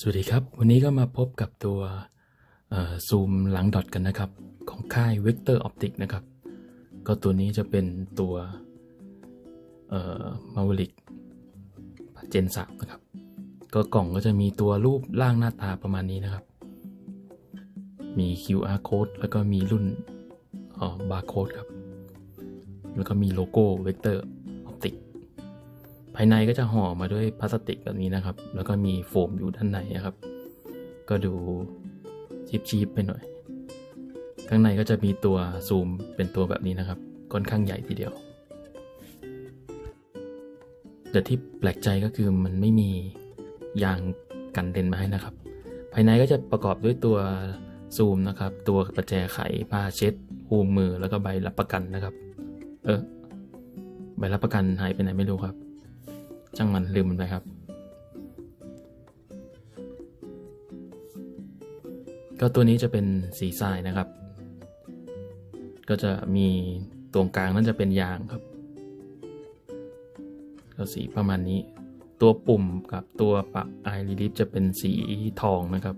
สวัสดีครับ วันนี้ก็มาพบกับตัวซูมหลังดอทกันนะครับ ของค่าย Vector Optic นะครับ ก็ตัวนี้จะเป็นตัวเอ่อ Maverick Gen 3นะครับ ก็กล่องก็จะมีตัวรูปร่างหน้าตาประมาณนี้นะครับ มี QR code แล้วก็มีรุ่นบาร์โค้ดครับ แล้วก็มีโลโก้ Vector Optic ภายในก็จะห่อมาด้วยพลาสติกแบบนี้นะครับ แล้วก็มีโฟมอยู่ด้านในนะครับ ก็ดูชีพๆไปหน่อย ข้างในก็จะมีตัวซูมเป็นตัวแบบนี้นะครับ ค่อนข้างใหญ่ทีเดียว แต่ที่แปลกใจก็คือมันไม่มียางกันเลนมาให้นะครับ ภายในก็จะประกอบด้วยตัวซูมนะครับ ตัวประแจไขผ้าเช็ดหูมือแล้วก็ใบรับประกันนะครับ เออใบรับประกันหายไปไหนไม่รู้ครับ ช่างมันลืมมันไปครับ ก็ตัวนี้จะเป็นสีทรายนะครับ ก็จะมีตรงกลางนั่นจะเป็นยางครับ ก็สีประมาณนี้ ตัวปุ่มกับตัวปรับไอรีลิฟจะเป็นสีทองนะครับ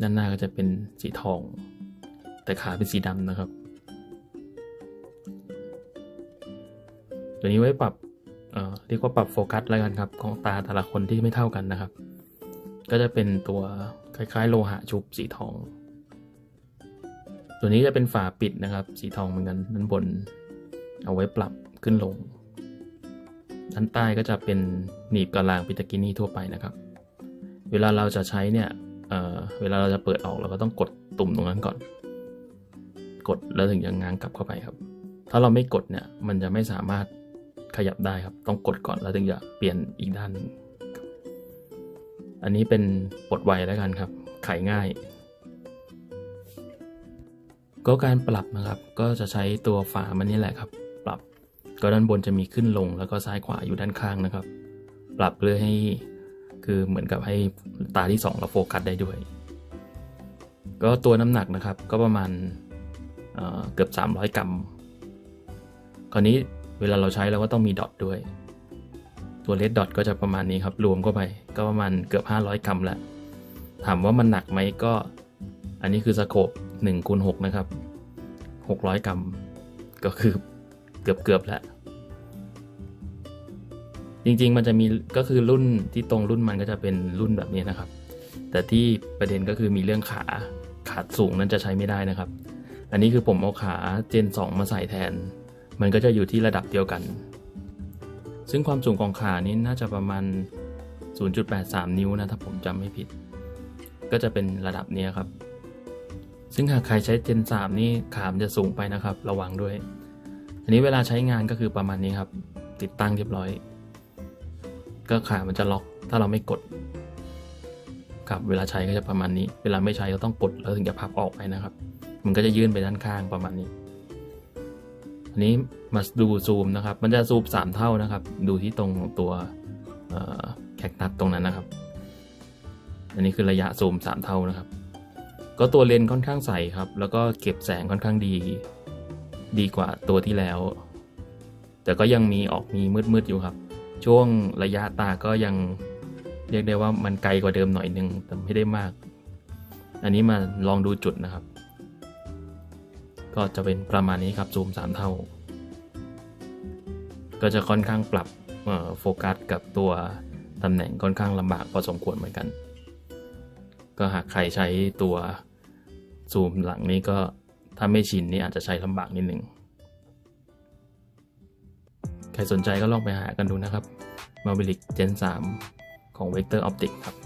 ด้านหน้าก็จะเป็นสีทอง แต่ขาเป็นสีดำนะครับตัวนี้ไว้ปรับ เรียกว่าปรับโฟกัสแล้วกันครับ ของตาแต่ละคนที่ไม่เท่ากันนะครับ ก็จะเป็นตัวคล้ายๆ โลหะชุบสีทอง ตัวนี้จะเป็นฝาปิดนะครับ สีทองเหมือนกันด้านบน เอาไว้ปรับขึ้นลง ด้านใต้ก็จะเป็นหนีบกระลางปิตากินี่ทั่วไปนะครับ เวลาเราจะใช้เนี่ยเเวลาเราจะเปิดออกเราก็ต้องกดตุ่มตรงนั้นก่อน กดแล้วถึงจะง้างกลับเข้าไปครับ ถ้าเราไม่กดเนี่ยมันจะไม่สามารถ ขยับได้ครับ ต้องกดก่อนแล้วถึงจะเปลี่ยนอีกด้านหนึ่งอันนี้เป็นปลดไวแล้วกันครับ ไขง่าย ก็การปรับนะครับ ก็จะใช้ตัวฝามันนี่แหละครับ ปรับ ก็ด้านบนจะมีขึ้นลงแล้วก็ซ้ายขวาอยู่ด้านข้างนะครับ ปรับเพื่อให้คือเหมือนกับให้ตาที่สองเราโฟกัสได้ด้วย ก็ตัวน้ำหนักนะครับ ก็ประมาณเเกือบ 300 กรัมคราวนี้ เวลาเราใช้เราก็ต้องมีดอทด้วย ตัวเลดดอทก็จะประมาณนี้ครับ รวมเข้าไปก็ประมาณเกือบ 500 กรัมล้วถามว่ามันหนักไหมก็ อันนี้คือสโคป1คูณ6นะครับ 600 กรัม ก็คือเกือบเกือบแล้วจริงๆ มันจะมีก็คือรุ่นที่ตรงรุ่นมันก็จะเป็นรุ่นแบบนี้นะครับ แต่ที่ประเด็นก็คือมีเรื่องขาขาดสูงนั้นจะใช้ไม่ได้นะครับ อันนี้คือผมเอาขาเจน 2 มาใส่แทน มันก็จะอยู่ที่ระดับเดียวกัน ซึ่งความสูงของขานี้น่าจะประมาณ 0.83 นิ้วนะถ้าผมจำไม่ผิด ก็จะเป็นระดับนี้ครับ ซึ่งหากใครใช้เจน3นี่ขามจะสูงไปนะครับ ระวังด้วย อันนี้เวลาใช้งานก็คือประมาณนี้ครับ ติดตั้งเรียบร้อย ก็ขามันจะล็อกถ้าเราไม่กดครับเวลาใช้ก็จะประมาณนี้ เวลาไม่ใช้ก็ต้องกดแล้วถึงจะพับออกไปนะครับ มันก็จะยื่นไปด้านข้างประมาณนี้ นี้มาดูซูมนะครับ มันจะซูม 3 เท่านะครับ ดูที่ตรงตัวแคคตัสตรงนั้นนะครับ อันนี้คือระยะซูม 3 เท่านะครับ ก็ตัวเลนส์ค่อนข้างใสครับ แล้วก็เก็บแสงค่อนข้างดี ดีกว่าตัวที่แล้ว แต่ก็ยังมีออกมีมืดๆอยู่ครับ ช่วงระยะตาก็ยังเรียกได้ว่ามันไกลกว่าเดิมหน่อยนึงแต่ไม่ได้มาก อันนี้มาลองดูจุดนะครับ ก็จะเป็นประมาณนี้ครับซูม 3 เท่า ก็จะค่อนข้างปรับโฟกัสกับตัวตำแหน่งค่อนข้างลำบากพอสมควรเหมือนกัน ก็หากใครใช้ตัวซูมหลังนี้ก็ถ้าไม่ชินนี่อาจจะใช้ลำบากนิดหนึ่งใครสนใจก็ลองไปหากันดูนะครับ Maverick Gen 3 ของ Vector Optic ครับ